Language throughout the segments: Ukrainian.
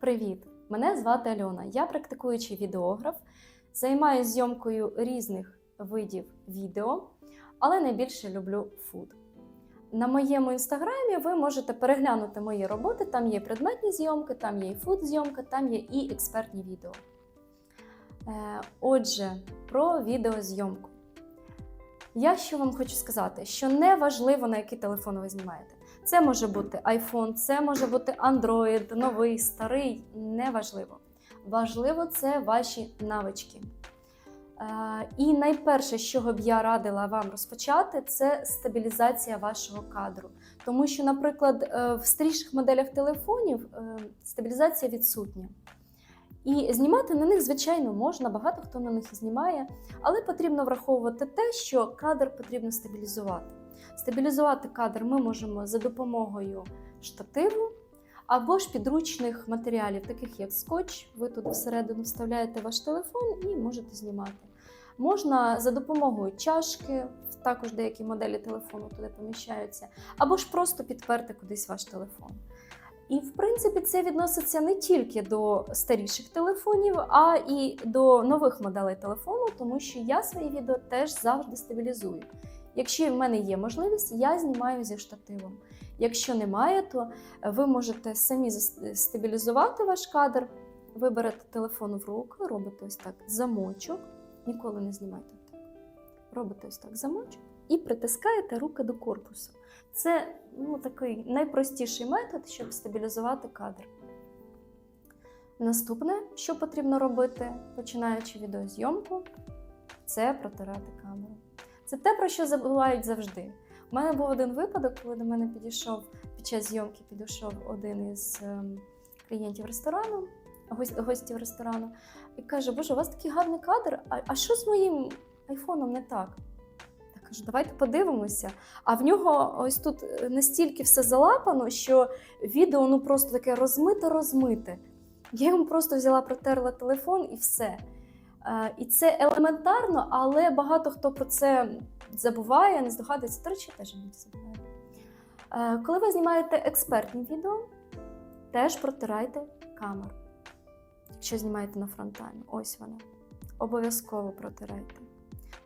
Привіт! Мене звати Альона. Я практикуючий відеограф, займаюся зйомкою різних видів відео, але найбільше люблю фуд. На моєму інстаграмі ви можете переглянути мої роботи. Там є предметні зйомки, там є і фуд-зйомка, там є і експертні відео. Е, Отже, про відеозйомку. Я що вам хочу сказати, що не важливо, на який телефон ви знімаєте. Це може бути iPhone, це може бути Android, новий, старий, неважливо. Важливо це ваші навички. Е, І найперше, з чого б я радила вам розпочати, це стабілізація вашого кадру. Тому що, наприклад, е, в старіших моделях телефонів е, стабілізація відсутня. І знімати на них, звичайно, можна, багато хто на них і знімає, але потрібно враховувати те, що кадр потрібно стабілізувати. Стабілізувати кадр ми можемо за допомогою штативу або ж підручних матеріалів, таких як скотч. Ви тут всередину вставляєте ваш телефон і можете знімати. Можна за допомогою чашки, також деякі моделі телефону туди поміщаються, або ж просто підперти кудись ваш телефон. І, в принципі, це відноситься не тільки до старіших телефонів, а і до нових моделей телефону, тому що я свої відео теж завжди стабілізую. Якщо в мене є можливість, я знімаю зі штативом. Якщо немає, то ви можете самі стабілізувати ваш кадр, виберете телефон в руки, робите ось так замочок. Ніколи не знімайте так. Робите ось так замочок і притискаєте руки до корпусу. Це ну, такий найпростіший метод, щоб стабілізувати кадр. Наступне, що потрібно робити, починаючи відеозйомку, це протирати камеру. Це те, про що забувають завжди. У мене був один випадок, коли до мене підійшов під час зйомки підійшов один із ем, клієнтів ресторану, гостів ресторану, і каже: Боже, у вас такий гарний кадр, а, а що з моїм айфоном не так? Кажу, давайте подивимося. А в нього ось тут е, настільки все залапано, що відео ну просто таке розмите-розмите. Я йому просто взяла, протерла телефон і все. Е, І це елементарно, але багато хто про це забуває, не здогадується. До речі, теж не забуває. Е, Коли ви знімаєте експертні відео, теж протирайте камеру. Якщо знімаєте на фронталі, ось вона. Обов'язково протирайте.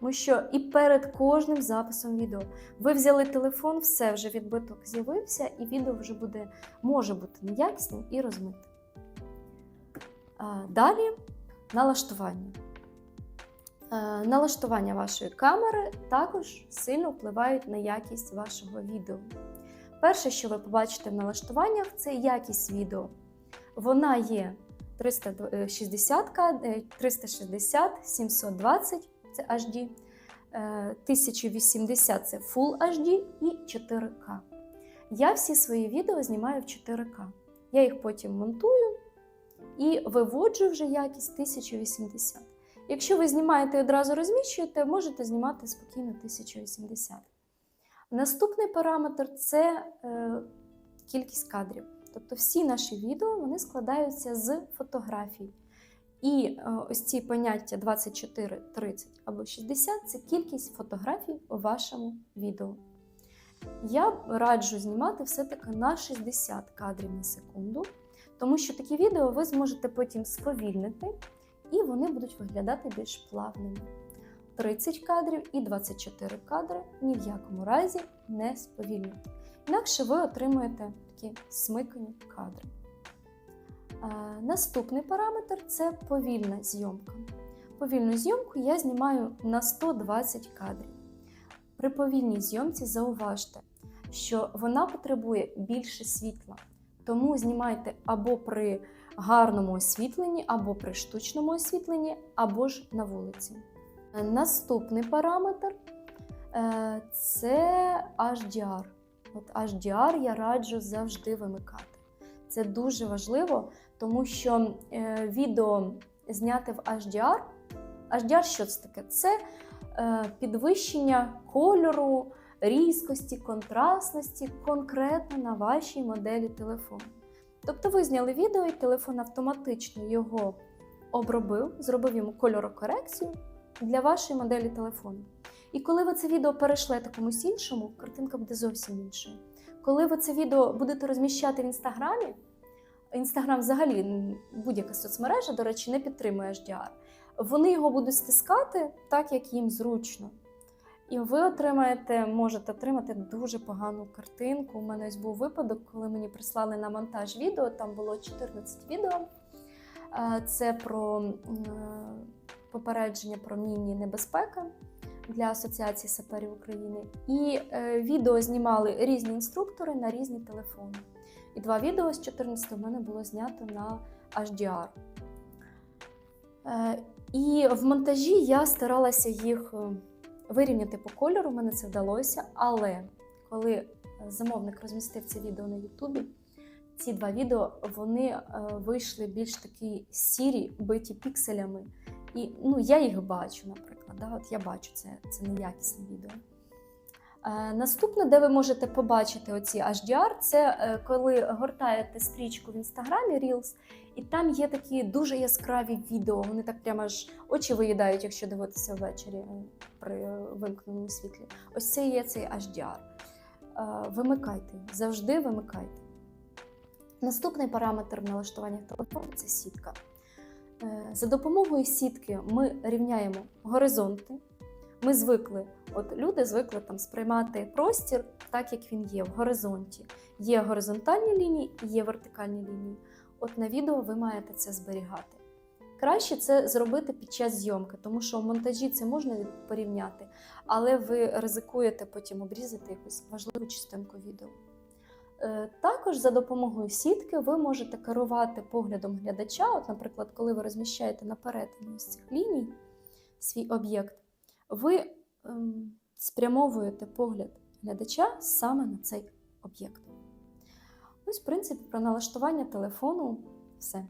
Тому що і перед кожним записом відео ви взяли телефон, все вже відбиток з'явився, і відео вже буде, може бути неякісним і розмитим. Далі налаштування. Налаштування вашої камери також сильно впливають на якість вашого відео. Перше, що ви побачите в налаштуваннях, це якість відео. Вона є 360, е, 360, 720 це HD, е, 1080 це Full HD і 4К. Я всі свої відео знімаю в 4К. Я їх потім монтую і виводжу вже якість 1080. Якщо ви знімаєте і одразу розміщуєте, можете знімати спокійно 1080. Наступний параметр це е, кількість кадрів. Тобто всі наші відео вони складаються з фотографій. І е, ось ці поняття 24, 30 або 60 це кількість фотографій у вашому відео. Я раджу знімати все-таки на 60 кадрів на секунду, тому що такі відео ви зможете потім сповільнити, і вони будуть виглядати більш плавними. 30 кадрів і 24 кадри ні в якому разі не сповільнюйте. Інакше ви отримуєте такі смикані кадри. Наступний параметр це повільна зйомка. Повільну зйомку я знімаю на 120 кадрів. При повільній зйомці зауважте, що вона потребує більше світла, тому знімайте або при гарному освітленні, або при штучному освітленні, або ж на вулиці. Е, Наступний параметр е, це HDR. От HDR я раджу завжди вимикати. Це дуже важливо, тому що е, відео зняте в HDR. HDR що це таке? Це е, підвищення кольору, різкості, контрастності конкретно на вашій моделі телефону. Тобто ви зняли відео, і телефон автоматично його обробив, зробив йому кольорокорекцію для вашої моделі телефону. І коли ви це відео перешлете комусь іншому, картинка буде зовсім іншою. Коли ви це відео будете розміщати в інстаграмі, Інстаграм взагалі будь-яка соцмережа, до речі, не підтримує HDR. Вони його будуть стискати так, як їм зручно. І ви отримаєте, можете отримати дуже погану картинку. У мене ось був випадок, коли мені прислали на монтаж відео, там було 14 відео. Е, Це про е, попередження про мінні небезпеки для Асоціації саперів України. І е, відео знімали різні інструктори на різні телефони. І два відео з 14 в мене було знято на HDR. Е, І в монтажі я старалася їх е, вирівняти по кольору, мене це вдалося. Але коли замовник розмістив це відео на Ютубі, ці два відео вони е, вийшли більш такі сірі, биті пікселями. І ну, я їх бачу, наприклад. Да? От я бачу це, це неякісне відео. Е, Наступне, де ви можете побачити оці HDR, це е, коли гортаєте стрічку в інстаграмі Reels, і там є такі дуже яскраві відео. Вони так прямо аж очі виїдають, якщо дивитися ввечері е, при вимкненому світлі. Ось це є цей HDR. Вимикайте, завжди вимикайте. Наступний параметр в налаштуваннях телефону це сітка. Е, За допомогою сітки ми рівняємо горизонти. Ми звикли, от люди звикли там сприймати простір так, як він є в горизонті. Є горизонтальні лінії і є вертикальні лінії. От на відео ви маєте це зберігати. Краще це зробити під час зйомки, тому що в монтажі це можна порівняти, але ви ризикуєте потім обрізати якусь важливу частинку відео. Е, Також за допомогою сітки ви можете керувати поглядом глядача. От, наприклад, коли ви розміщаєте на перетині з цих ліній свій об'єкт, ви ем, спрямовуєте погляд глядача саме на цей об'єкт. Ось, в принципі, про налаштування телефону все.